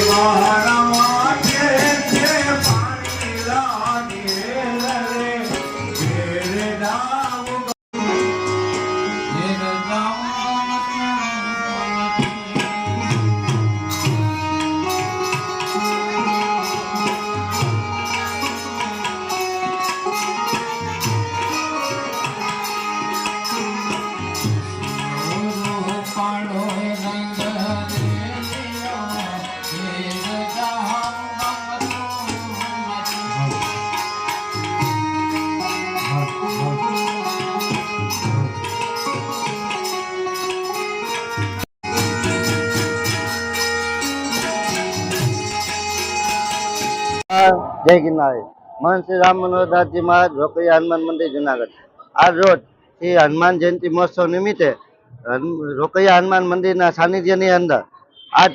Shiva Hara. જય ગિરનારી મહંત શ્રી રામ મનોહરદાસજી મહારાજ રોકડિયા હનુમાન મંદિર, જુનાગઢ. આજ રોજ શ્રી હનુમાન જયંતિ મહોત્સવ નિમિત્તે રોકૈયા હનુમાન મંદિરના સાનિધ્યની અંદર આજ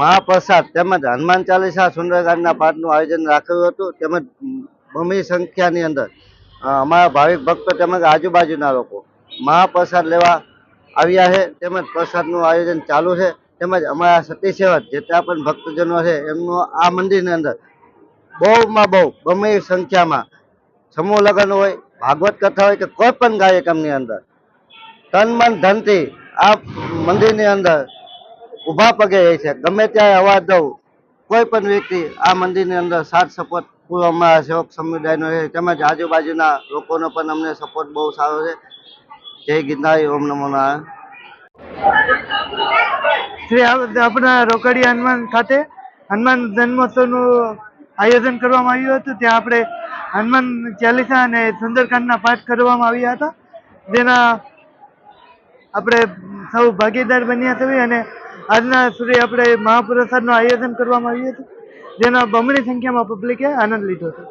મહાપ્રસાદ તેમજ હનુમાન ચાલીસા સુંદરકાંડના પાઠનું આયોજન રાખ્યું હતું. તેમજ બમણી સંખ્યાની અંદર અમારા ભાવિક ભક્તો તેમજ આજુબાજુના લોકો મહાપ્રસાદ લેવા આવ્યા છે. તેમજ પ્રસાદનું આયોજન ચાલુ છે. તેમજ અમારા સતી સેવક જેટલા પણ ભક્તજનો છે, એમનું આ મંદિરની અંદર બહુમાં બહુ, ગમે સંખ્યામાં. સમૂહ લગ્ન હોય, ભાગવત કથા હોય કે કોઈ પણ કાર્યક્રમની અંદર. તન મન ધનથી આ મંદિરની અંદર ઊભા પગે રહે છે. ગમે ત્યારે અવાજ દઉં, કોઈ પણ વ્યક્તિ આ મંદિરની અંદર સાથ સપોર્ટ પૂરો અમારા સેવક સમુદાયનો છે તેમજ આજુબાજુના લોકોનો પણ અમને સપોર્ટ બહુ સારો છે. જય ગિરનારી ઓમ નમો શ્રી આપણા રોકડી હનુમાન ખાતે હનુમાન જન્મોત્સવનું આયોજન કરવામાં આવ્યું હતું. ત્યાં આપણે હનુમાન ચાલીસા અને સુંદરકાંડના પાઠ કરવામાં આવ્યા હતા. જેના આપણે સૌ ભાગીદાર બન્યા છીએ અને આજના સુધી આપણે મહાપ્રસાદનું આયોજન કરવામાં આવ્યું હતું. જેના બમણી સંખ્યામાં પબ્લિકે આનંદ લીધો હતો.